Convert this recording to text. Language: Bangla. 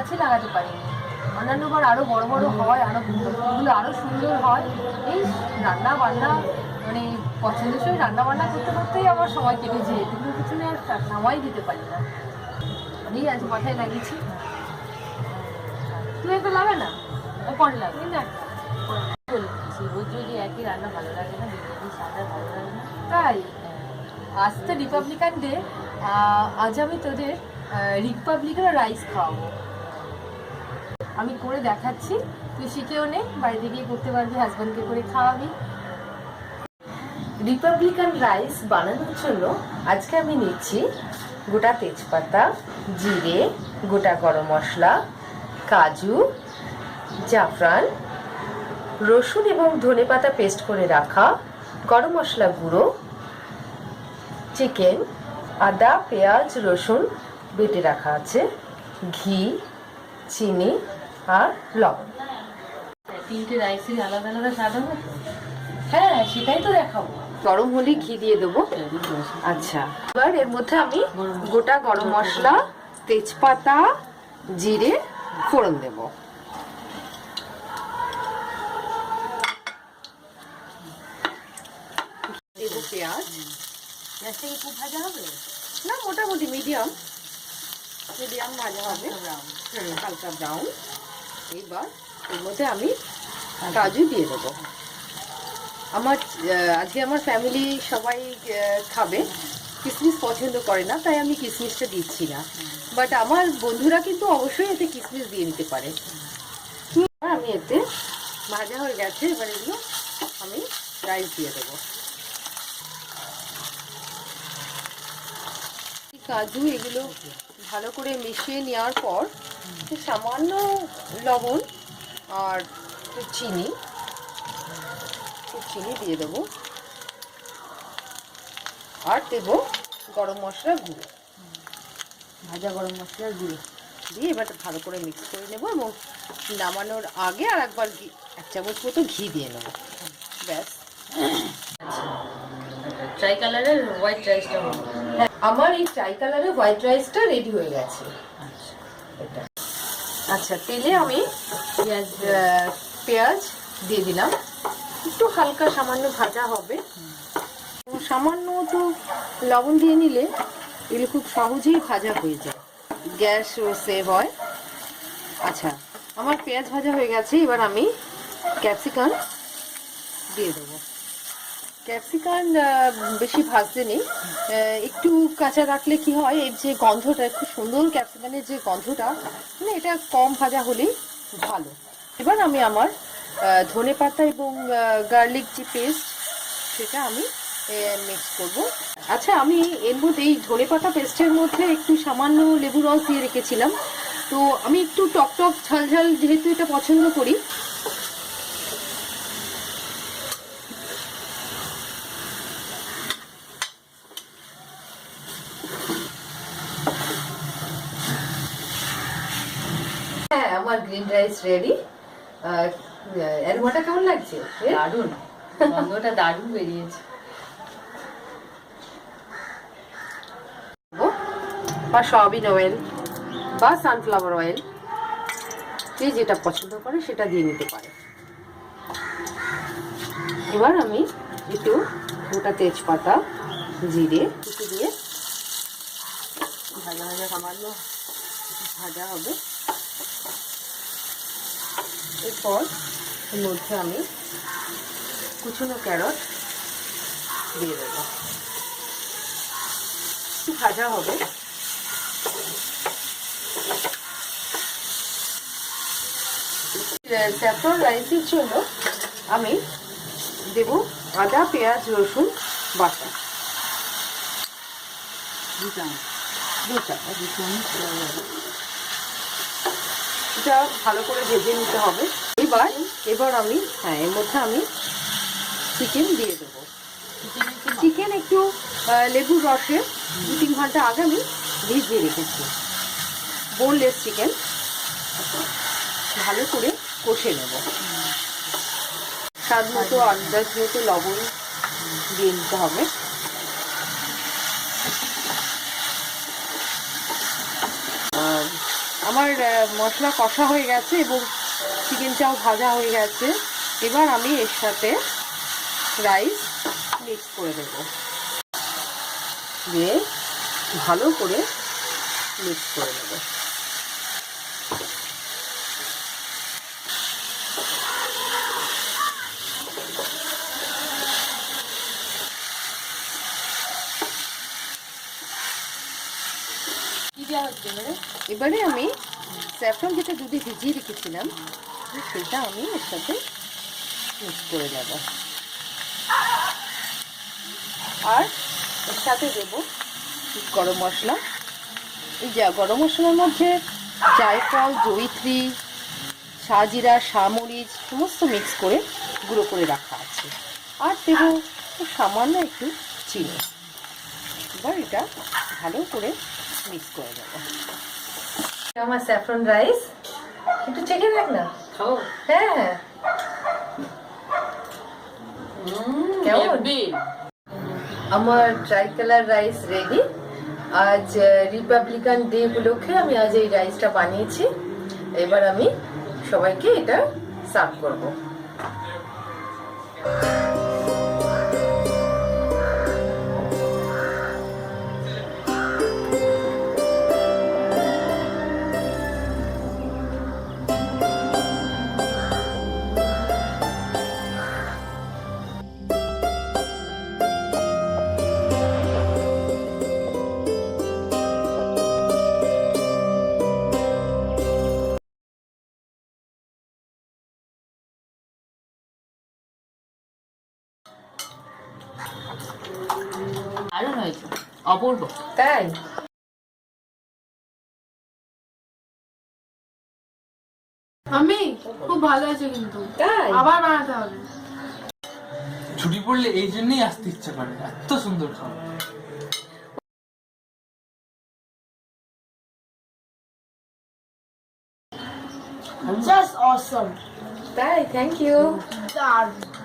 আছে লাগাতে পারিনি। অন্যান্য বার আরও বড় বড় হয় আরও ফুলগুলো আরও সুন্দর হয়। এই রান্না বান্না মানে পছন্দসই রান্না বান্না করতে করতেই আমার সময় কেটেছে এগুলোর পিছনে আর সময় দিতে পারি না। আমি আজ মাথায় লাগিয়েছি। তুই একটা লাগে না? পরে লাগবে না রোজ একই রান্না ভালো লাগে না সাদা ভালো লাগে না। তাই আজ তো রিপাবলিকান ডে আজ আমি তোদের রিপাবলিকান রাইস খাওয়াবো। আমি করে দেখাচ্ছি। তুই শিখেও নে, বাড়িতে গিয়ে করতে পারবি হাজব্যান্ডকে করে খাওয়াবি। রিপাবলিকান রাইস বানানোর জন্য আজকে আমি নিচ্ছি গোটা তেজপাতা, জিরে, গোটা গরম মশলা, কাজু, জাফরান, রসুন এবং ধনেপাতা পেস্ট করে রাখা, গরম মশলা গুঁড়ো চিকেন আদা, পেঁয়াজ, রসুন বেটে রাখা আছে, ঘি, চিনি আর লবণ তিনটে রাইসের আলাদা আলাদা স্বাদ হবে? হ্যাঁ সেটাই তো দেখাবো। গরম হলে ঘি দিয়ে দেবো। আচ্ছা এবার এর মধ্যে আমি গোটা গরম মশলা তেজপাতা জিরে ফোড়ন দেব। দেবো পেঁয়াজ। কি খুব ভাজা হবে? না মোটামুটি মিডিয়াম। মিডিয়াম ভাজা হবে। হালকা ব্রাউন। এবার এর মধ্যে আমি কাজু দিয়ে দেবো। আমার আজকে আমার ফ্যামিলি সবাই খাবে। কিশমিশ পছন্দ করে না, তাই আমি কিশমিশটা দিচ্ছি না। বাট আমার বন্ধুরা কিন্তু অবশ্যই এতে কিশমিশ দিয়ে নিতে পারে। আমি এতে ভাজা হয়ে গেছে, এবার এগুলো আমি রাইস দিয়ে দেবো। কাজু এগুলো ভালো করে মিশিয়ে নেওয়ার পর সামান্য লবণ আর একটু চিনি একটু চিনি দিয়ে দেবো। আর দেব গরম মশলার গুঁড়ো। ভাজা গরম মশলার গুঁড়ো দিয়ে এবার ভালো করে মিক্স করে নেব এবং নামানোর আগে আর একবার এক চামচ মতো ঘি দিয়ে নেব। ব্যাস। ট্রাই কালারের হোয়াইট রাইসটা আমার এই ট্রাই কালারের হোয়াইট রাইসটা রেডি হয়ে গেছে। এটা আচ্ছা তেলে আমি পেঁয়াজ পেঁয়াজ দিয়ে দিলাম। একটু হালকা সামান্য ভাজা হবে। সামান্য তো লবণ দিয়ে নিলে এগুলো খুব সহজেই ভাজা হয়ে যায়। গ্যাসও সেভ হয়। আচ্ছা আমার পেঁয়াজ ভাজা হয়ে গেছে, এবার আমি ক্যাপসিকাম দিয়ে দেবো। ক্যাপসিকাম বেশি ভাজতে নেই। একটু কাঁচা রাখলে কি হয় এর যে গন্ধটা, খুব সুন্দর ক্যাপসিকামের যে গন্ধটা মানে এটা কম ভাজা হলেই ভালো। এবার আমি আমার ধনে পাতা এবং গার্লিক যে পেস্ট সেটা আমি মিক্স করব। আচ্ছা আমি এর মধ্যে এই ধনে পাতা পেস্টের মধ্যে একটু সামান্য লেবু রস দিয়ে রেখেছিলাম। তো আমি একটু টক টক, ঝাল ঝাল যেহেতু এটা পছন্দ করি গ্রিন রাইস রেডি অ্যারোমাটা কেমন লাগছে? এ? দারুণ। গন্ধটা দারুণ বেরিয়েছে। বা সয়াবিন অয়েল বা সানফ্লাওয়ার অয়েল যে যেটা পছন্দ করে সেটা দিয়ে নিতে পারে। এবার আমি একটু গোটা তেজপাতা জিরে দিয়ে ভাজা ভাজা সামান্য ভাজা হবে। এরপর এর মধ্যে আমি কুচুনো ক্যারট দিয়ে দেবো। একটু ভাজা হবে। স্যাফরন রাইসের জন্য আমি দেব আদা, পেঁয়াজ, রসুন, বাটা। দু চামচ দু চামচ এটা ভালো করে ভেজে নিতে হবে। এবার এবার আমি হ্যাঁ এর মধ্যে আমি চিকেন দিয়ে দেবো। চিকেন একটু লেবুর রসে দু তিন ঘণ্টা আগে আমি ভিজিয়ে রেখেছি। বোনলেস চিকেন ভালো করে কষে নেব। স্বাদ মতো, আন্দাজ মতো লবণ দিয়ে নিতে হবে। আমার মশলা কষা হয়ে গেছে এবং চিকেন চাও ভাজা হয়ে গেছে। এবার আমি এর সাথে রাইস মিক্স করে দেবো। দিয়ে ভালো করে মিক্স করে দেবো কি দেওয়া হচ্ছে এবারে? এবারে আমি স্যাফরন যেটা দুধে ভিজিয়ে রেখেছিলাম, সেটা আমি এর সাথে মিক্স করে নেব। আর এর সাথে দেবো গরম মশলা। এই যা গরম মশলার মধ্যে জায়ফল, জয়িত্রী, সাজিরা সামরিচ সমস্ত মিক্স করে গুঁড়ো করে রাখা আছে। আর দেবো সামান্য একটু চিনি। এবার এটা ভালো করে মিক্স করে দেবো আমার স্যাফরন রাইস একটু চেখে দেখ না। হ্যাঁ। আমার ট্রাই কালার রাইস রেডি আজ রিপাবলিকান ডে উপলক্ষে আমি আজ এই রাইসটা বানিয়েছি। এবার আমি সবাইকে এটা সার্ভ করব। দারুণ হয়েছে অপূর্ব। তাই? আমি? খুব ভালো আছে কিন্তু। তাই? আবার বানাতে হবে। ছুটি পড়লে এই জন্যই আসতে ইচ্ছে করে এত সুন্দর খাবার। জাস্ট অসম তাই থ্যাংক ইউ দারুণ।